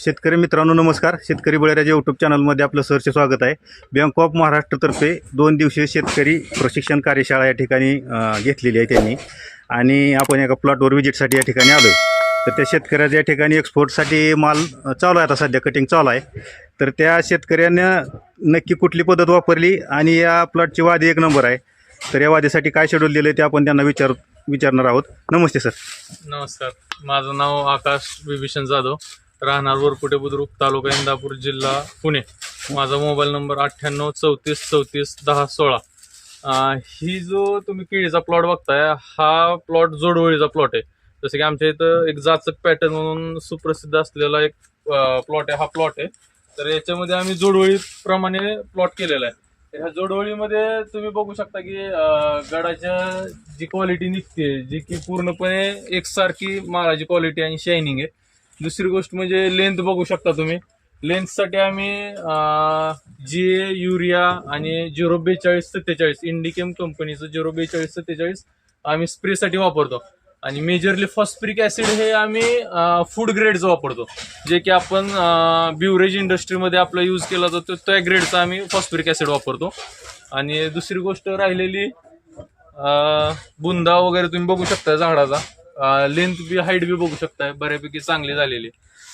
शेतकरी मित्रांनो नमस्कार. शेतकरी बळीराजा यूट्यूब चॅनलमध्ये आपलं सरचे स्वागत आहे. बँक ऑफ महाराष्ट्रतर्फे दोन दिवसीय शेतकरी प्रशिक्षण कार्यशाळा या ठिकाणी घेतलेली आहे त्यांनी. आणि आपण एका प्लॉटवर व्हिजिटसाठी या ठिकाणी आलो आहे तर त्या शेतकऱ्याच्या या ठिकाणी एक्सपोर्टसाठी माल चालू आहे आता सध्या कटिंग चालू आहे. तर त्या शेतकऱ्यानं नक्की कुठली पद्धत वापरली आणि या प्लॉटची वादी एक नंबर आहे. तर या वादीसाठी काय शेड्यूल दिलं ते आपण त्यांना विचार विचारणार आहोत. नमस्ते सर नमस्कार. माझं नाव आकाश विभीषण जाधव. राहणार वरपुटे बुद्रुक तालुका इंदापूर जिल्हा पुणे. माझा मोबाईल नंबर अठ्ठ्याण्णव चौतीस चौतीस दहा सोळा. ही जो तुम्ही केळीचा प्लॉट बघताय हा प्लॉट जोडवळीचा प्लॉट आहे. जसं की आमच्या इथं एक जाचक पॅटर्न म्हणून सुप्रसिद्ध असलेला एक प्लॉट आहे हा प्लॉट आहे. तर याच्यामध्ये आम्ही जोडवळीप्रमाणे प्लॉट केलेला आहे. ह्या जोडवळीमध्ये तुम्ही बघू शकता की गडाच्या जी क्वालिटी निघते जी की पूर्णपणे एकसारखी मालाची क्वालिटी आणि शायनिंग आहे. दुसरी गोष्ट म्हणजे लेंथ बघू शकता तुम्ही. लेंथसाठी आम्ही जी युरिया आणि झिरो बेचाळीस सत्तेचाळीस इंडिकेम कंपनीचं झिरो बेचाळीस सत्तेचाळीस आम्ही स्प्रेसाठी वापरतो. आणि मेजरली फॉस्फरिक ऍसिड हे आम्ही फूड ग्रेडचं वापरतो. जे की आपण ब्युरेज इंडस्ट्रीमध्ये आपला यूज केला जातो त्या ग्रेडचा आम्ही फॉस्फरिक ऍसिड वापरतो. आणि दुसरी गोष्ट राहिलेली बुंदा वगैरे तुम्ही बघू शकता झाडाचा. लेंथ बी हाईट बी बघू शकताय बऱ्यापैकी चांगली झालेली.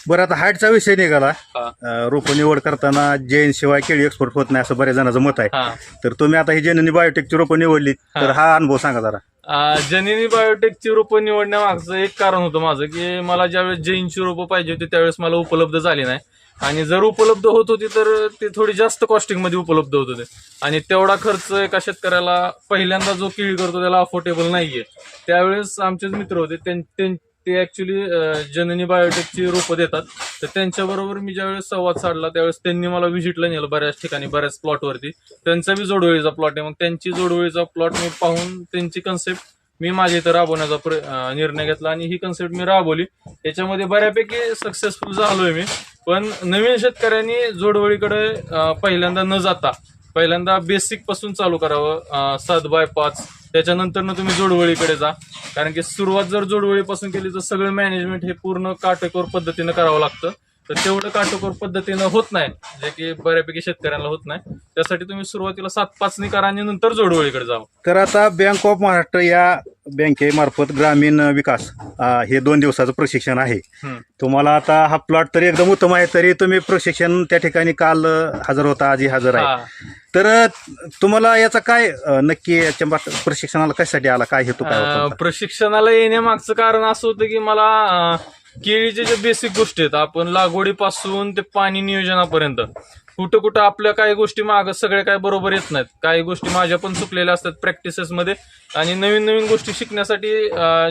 बरं आता हाईटचा विषय निघाला. हा. अ, रोपं निवड करताना जैन शिवाय केळी एक्सपोर्ट होत नाही असं बऱ्याच जणांचं मत आहे. हा. तर तुम्ही आता ही जैननी बायोटेकची रोपं निवडली तर हा अनुभव सांगा जरा. अं, जननी बायोटेकची रोपं निवडण्यामागचं एक कारण होतं माझं की मला ज्यावेळेस जैनची रोपं पाहिजे होती त्यावेळेस मला उपलब्ध झाली नाही. आणि जर उपलब्ध होत होती तर ते थोडी जास्त कॉस्टिंगमध्ये उपलब्ध होत होते. आणि तेवढा खर्च एका शेतकऱ्याला पहिल्यांदा जो केळी करतो त्याला अफोर्डेबल नाहीये. त्यावेळेस आमचेच मित्र होते त्यां- ते ऍक्च्युली जननी बायोटेकची रोपं देतात. तर त्यांच्याबरोबर मी ज्यावेळेस संवाद साधला त्यावेळेस त्यांनी मला व्हिजिटला नेलं बऱ्याच ठिकाणी बऱ्याच प्लॉटवरती त्यांचा बी जोडवळीचा प्लॉट आहे. मग त्यांची जोडवळीचा प्लॉट मी पाहून त्यांची कन्सेप्ट मी माझ्या इथं राबवण्याचा निर्णय घेतला. आणि ही कन्सेप्ट मी राबवली. याच्यामध्ये बऱ्यापैकी सक्सेसफुल झालोय मी. पण नवीन शेतकऱ्यांनी जोडवळीकडे पहिल्यांदा न जाता पहिल्यांदा बेसिकपासून चालू करावं सात बाय पाच. त्याच्यानंतर तुम्ही जोडवळीकडे जा. कारण की सुरुवात जर जोडवळीपासून केली तर सगळं मॅनेजमेंट हे पूर्ण काटेकोर पद्धतीनं करावं लागतं. तर तेवढं काटेकोर पद्धतीनं होत नाही. जे की बऱ्यापैकी शेतकऱ्यांना होत नाही. त्यासाठी तुम्ही सुरुवातीला सात पाचनी करा आणि नंतर जोडवळीकडे जावं. तर आता बँक ऑफ महाराष्ट्र या बँकेमार्फत ग्रामीण विकास अ, हे दोन दिवसाचं प्रशिक्षण आहे हम्म. तुम्हाला आता हा प्लॉट तर एकदम उत्तम आहे तरी तुम्ही प्रशिक्षण त्या ठिकाणी काल अ, हजर होता आजही हजर आहे हा. तर अ, तुम्हाला याचा काय अ, नक्की याच्या प्रशिक्षणाला कशासाठी आला काय हेतू काय अं, होता? प्रशिक्षणाला येण्यामागचं कारण असं होतं की मला अं, केळीचे जे बेसिक गोष्टी आहेत आपण लागवडीपासून ते पाणी नियोजनापर्यंत कुठं कुठं आपल्या काही गोष्टी माग सगळ्या काय बरोबर येत नाहीत. काही गोष्टी माझ्या पण चुकलेल्या असतात प्रॅक्टिसेसमध्ये आणि नवीन नवीन गोष्टी शिकण्यासाठी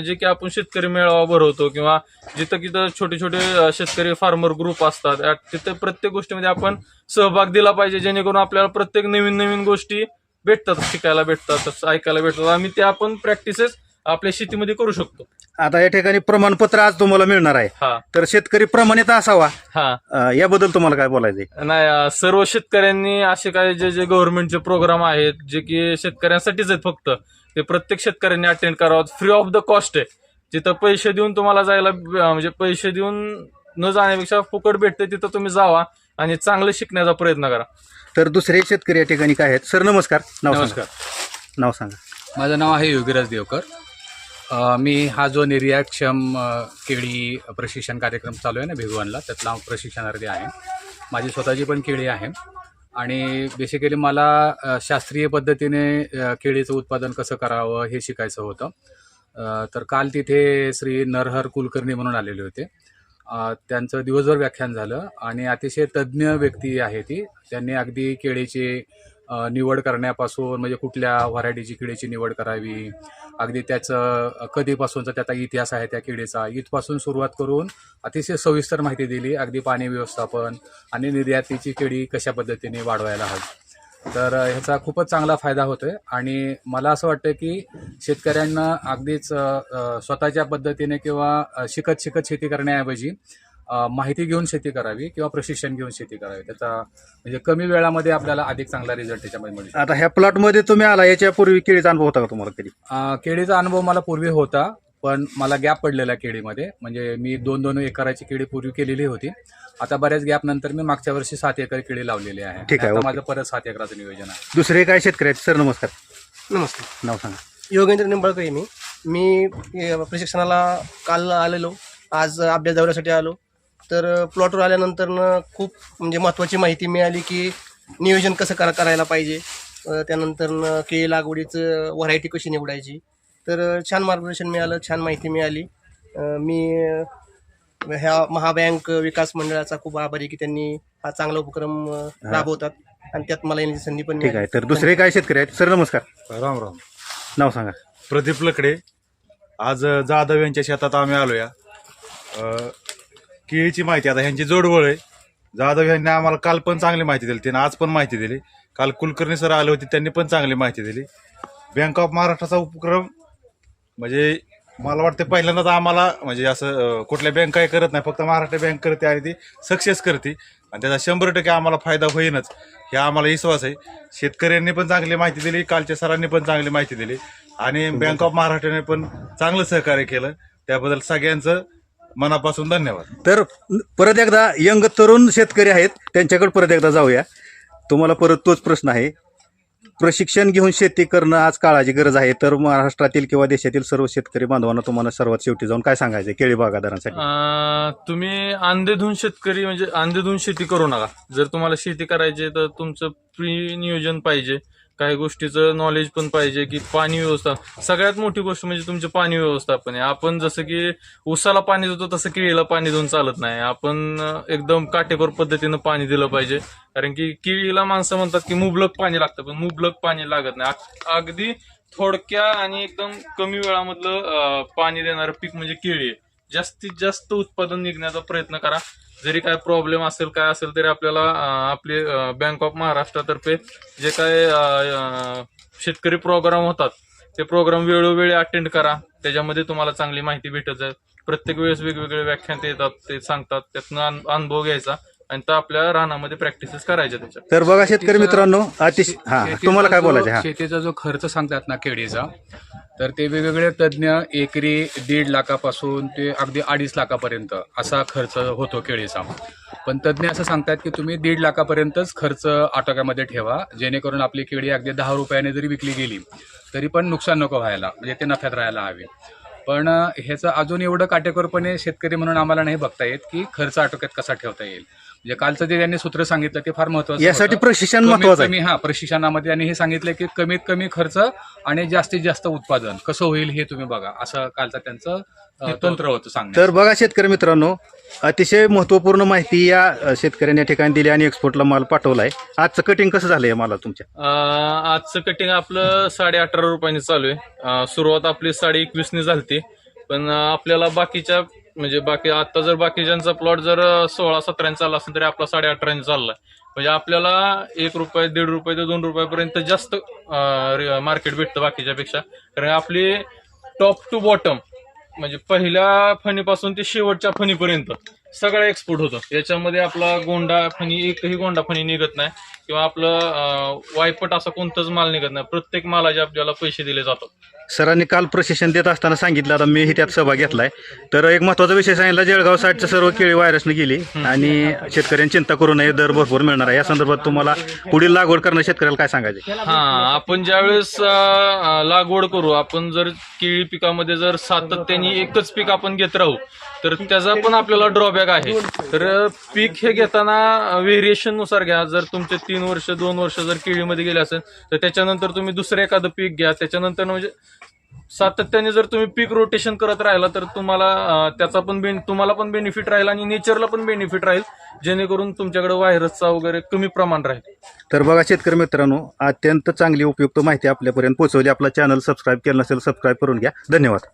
जे की आपण शेतकरी मेळावा भरवतो किंवा जिथं तिथं छोटे छोटे शेतकरी फार्मर ग्रुप असतात तिथं प्रत्येक गोष्टीमध्ये आपण सहभाग दिला पाहिजे जेणेकरून आपल्याला प्रत्येक नवीन नवीन गोष्टी भेटतात शिकायला भेटतात ऐकायला भेटतात. आम्ही ते आपण प्रॅक्टिसेस आपल्या शेतीमध्ये करू शकतो. आता या ठिकाणी प्रमाणपत्र आज तुम्हाला मिळणार आहे. हा. तर शेतकरी प्रमाणित असावा. हा. अ, याबद्दल तुम्हाला काय बोलायचंय? नाही अं, सर्व शेतकऱ्यांनी असे काय जे जे गव्हर्नमेंटचे प्रोग्राम आहेत जे की शेतकऱ्यांसाठीच आहेत फक्त ते प्रत्येक शेतकऱ्यांनी अटेंड करावं. फ्री ऑफ द कॉस्ट आहे. जिथं पैसे देऊन तुम्हाला जायला अं, म्हणजे पैसे देऊन न जाण्यापेक्षा फुकट भेटते तिथं तुम्ही जावा आणि चांगलं शिकण्याचा प्रयत्न करा. तर दुसरे शेतकरी या ठिकाणी काय आहेत? सर नमस्कार. नाव सांगा. नमस्कार. नाव सांगा. माझं नाव आहे योगीराज देवकर. मी हा जो निर्यातक्षम केळी प्रशिक्षण कार्यक्रम चालू आहे ना भिगवणला त्यातला प्रशिक्षणार्थी आहे. माझी स्वतःची पण केळी आहे. आणि बेसिकली मला शास्त्रीय पद्धतीने केळीचं उत्पादन कसं करावं हे शिकायचं होतं. तर काल तिथे श्री नरहर कुलकर्णी म्हणून आलेले होते. त्यांचं दिवसभर व्याख्यान झालं आणि अतिशय तज्ज्ञ व्यक्ती आहे ती. त्यांनी अगदी केळीची निवड करण्यापासून म्हणजे कुठल्या व्हरायटीची किडीची निवड करावी? अगदी त्याचं कधीपासूनचा त्याचा इतिहास आहे त्या किडीचा. इथपासून सुरुवात करून अतिशय सविस्तर माहिती दिली. अगदी पाणी व्यवस्थापन आणि निर्यातीची केळी कशा पद्धतीने वाढवायला हवी. तर ह्याचा खूपच चांगला फायदा होतोय. आणि मला असं वाटतं की शेतकऱ्यांना अगदीच स्वतःच्या पद्धतीने किंवा शिकत शिकत शेती करण्याऐवजी माहिती घेऊन शेती करावी किंवा प्रशिक्षण घेऊन शेती करावी. त्याचा म्हणजे कमी वेळामध्ये आपल्याला अधिक चांगला रिझल्ट त्याच्यामध्ये मिळू शकतो. आता ह्या प्लॉटमध्ये तुम्ही आला याच्यापूर्वी केळीचा अनुभव होता का तुम्हाला कधी? केळीचा अनुभव मला पूर्वी होता पण मला गॅप पडलेला केळीमध्ये. म्हणजे मी दोन दोन एकराची केळी पूर्वी केलेली होती. आता बऱ्याच गॅप नंतर मी मागच्या वर्षी सात एकर केळी लावलेली आहे. ठीक आहे. माझं परत सात एकराचं नियोजन आहे. दुसरे काय शेतकरी आहेत? सर नमस्कार. नमस्ते नाव सांगा. योगेंद्र निंबाळकर मी. मी प्रशिक्षणाला काल आलेलो. आज अभ्यास दौऱ्यासाठी आलो. तर प्लॉटवर आल्यानंतर न खूप म्हणजे महत्त्वाची माहिती मिळाली की नियोजन कसं करा करायला पाहिजे. अ, त्यानंतर न केळी लागवडीचं व्हरायटी कशी निवडायची. तर छान मार्गदर्शन मिळालं छान माहिती मिळाली. मी ह्या महाबँक विकास मंडळाचा खूप आभारी आहे की त्यांनी हा चांगला उपक्रम राबवतात. आणि त्यात मला येण्याची संधी पण ठीक आहे. तर दुसरे काय शेतकरी आहेत? सर नमस्कार. राम राम. नाव सांगा. प्रदीप लकडे. आज जाधव यांच्या शेतात आम्ही आलो या केळीची माहिती आता ह्यांची जोडवळ आहे. जाधव यांनी आम्हाला काल पण चांगली माहिती दिली. त्यांनी आज पण माहिती दिली. काल कुलकर्णी सर आले होते त्यांनी पण चांगली माहिती दिली. बँक ऑफ महाराष्ट्राचा उपक्रम म्हणजे मला वाटतं पहिल्यांदाच आम्हाला म्हणजे असं कुठल्या बँक काही करत नाही फक्त महाराष्ट्र बँक करते आणि ती सक्सेस करते. आणि त्याचा शंभर टक्के आम्हाला फायदा होईनच. हे आम्हाला विश्वास आहे. शेतकऱ्यांनी पण चांगली माहिती दिली कालच्या सरांनी पण चांगली माहिती दिली. आणि बँक ऑफ महाराष्ट्राने पण चांगलं सहकार्य केलं. त्याबद्दल सगळ्यांचं मनापासून धन्यवाद. तर परत एकदा यंग तरुण शेतकरी आहेत त्यांच्याकडे परत एकदा जाऊया. तुम्हाला परत तोच प्रश्न आहे. प्रशिक्षण घेऊन शेती करणं आज काळाची गरज आहे. तर महाराष्ट्रातील किंवा देशातील सर्व शेतकरी बांधवांना तुम्हाला सर्वात शेवटी जाऊन काय सांगायचं केळी बागायदारांसाठी अं, तुम्ही अंधेधुन शेतकरी म्हणजे अंधेधुन शेती करू नका. जर तुम्हाला शेती करायची आहे तर तुमचं प्री नियोजन पाहिजे. काही गोष्टीचं नॉलेज पण पाहिजे की पाणी व्यवस्था. सगळ्यात मोठी गोष्ट म्हणजे तुमचे पाणी व्यवस्थापन आहे. आपण जसं की उसाला पाणी देतो तसं केळीला पाणी देऊन चालत नाही. आपण एकदम काटेकोर पद्धतीनं पाणी दिलं पाहिजे. कारण की केळीला माणसं म्हणतात की मुबलक पाणी लागतं पण मुबलक पाणी लागत नाही. अगदी थोडक्या आणि एकदम कमी वेळामधलं पाणी देणारं पीक म्हणजे केळी आहे. जास्तीत जास्त उत्पादन निघण्याचा प्रयत्न करा. जरी काय प्रॉब्लेम असेल काय असेल तरी आपल्याला आपले बँक ऑफ महाराष्ट्रातर्फे जे काय शेतकरी प्रोग्राम होतात ते प्रोग्राम वेळोवेळी अटेंड करा. त्याच्यामध्ये तुम्हाला चांगली माहिती भेटत जाईल. प्रत्येक वेळेस वेगवेगळे व्याख्यान ते येतात ते सांगतात त्यातनं अन- अनुभव घ्यायचा आणि तर आपल्या रानामध्ये प्रॅक्टिसेस करायच्या त्याच्या तर बघा शेतकरी मित्रांनो अतिशय हा तुम्हाला काय बोलायचं? शेतीचा जो खर्च सांगतात ना केळीचा तर ते वेगवेगळे तज्ज्ञ एकरी दीड लाखापासून ते अगदी अडीच लाखापर्यंत असा खर्च होतो केळीचा. पण तज्ज्ञ असं सांगतात की तुम्ही दीड लाखापर्यंतच खर्च आटोक्यामध्ये ठेवा जेणेकरून आपली केळी अगदी दहा रुपयाने जरी विकली गेली तरी पण नुकसान नको व्हायला म्हणजे ते नफ्यात राहायला हवे. पण ह्याचं अजून एवढं काटेकोरपणे शेतकरी म्हणून आम्हाला नाही बघता येत की खर्च आटोक्यात कसा ठेवता येईल. म्हणजे कालचं जे त्यांनी सूत्र सांगितलं ते फार महत्वाचं यासाठी. प्रशिक्षण महत्वाचं आहे. कमी हा प्रशिक्षणामध्ये त्यांनी हे सांगितलं की कमीत कमी खर्च आणि जास्तीत जास्त उत्पादन. कसं होईल हे तुम्ही बघा. असं कालचं त्यांचं तंत्र होतं सांगण्याचं. तर बघा शेतकरी मित्रांनो अतिशय महत्त्वपूर्ण माहिती या शेतकऱ्यांनी या ठिकाणी दिली आणि एक्सपोर्टला माल पाठवलाय. आजचं कटिंग कसं झालंय मला तुमच्या? आजचं कटिंग आपलं साडे अठरा रुपयांनी चालू आहे. अं, सुरुवात आपली साडे एकवीसनी झालती. पण अं, आपल्याला बाकीच्या म्हणजे बाकी आता जर बाकीच्यांचा प्लॉट जर सोळा सतराने चालला असेल तरी आपला साडे अठराने चाललाय. म्हणजे आपल्याला एक रुपये दीड रुपये ते दोन रुपयापर्यंत जास्त मार्केट भेटतं बाकीच्या पेक्षा कारण आपली टॉप टू बॉटम म्हणजे पहिल्या फणीपासून ते शेवटच्या फणीपर्यंत सगळं एक्सपोर्ट होतं. याच्यामध्ये आपला गोंडा फणी एकही गोंडा फणी निघत नाही. किंवा आपलं वायपट असा कोणताच माल निघत नाही. प्रत्येक मालाचे आपल्याला पैसे दिले जातात. सरांनी काल प्रशिक्षण देत असताना सांगितलं आता मीही त्यात सहभाग घेतलाय. तर एक महत्त्वाचा विषय सांगितला जळगाव साईडचं सर्व केळी व्हायरसने गेली आणि शेतकऱ्यांनी चिंता करू नये दर भरपूर मिळणार आहे. या संदर्भात तुम्हाला पुढील लागवड करणं शेतकऱ्याला काय सांगायचे हा आपण ज्यावेळेस अं, लागवड करू आपण जर केळी पिकामध्ये जर सातत्याने एकच पीक आपण घेत राहू तर त्याचा पण आपल्याला ड्रॉबॅक आहे. तर पीक हे घेताना व्हेरिएशननुसार घ्या. जर तुमचे तीन वर्ष दोन वर्ष जर केळीमध्ये गेले असेल तर त्याच्यानंतर तुम्ही दुसरं एखादं पीक घ्या. त्याच्यानंतर म्हणजे सातत्याने जर तुम्ही पीक रोटेशन करत राहिला तर तुम्हाला त्याचा पण बेन तुम्हाला पण बेनिफिट राहील आणि नेचरला पण बेनिफिट राहील जेणेकरून तुमच्याकडे व्हायरसचा वगैरे कमी प्रमाण राहील. तर बघा शेतकरी मित्रांनो अत्यंत चांगली उपयुक्त माहिती आपल्यापर्यंत पोहोचवली. आपला चॅनल सबस्क्राईब केलं नसेल सबस्क्राईब करून घ्या. धन्यवाद.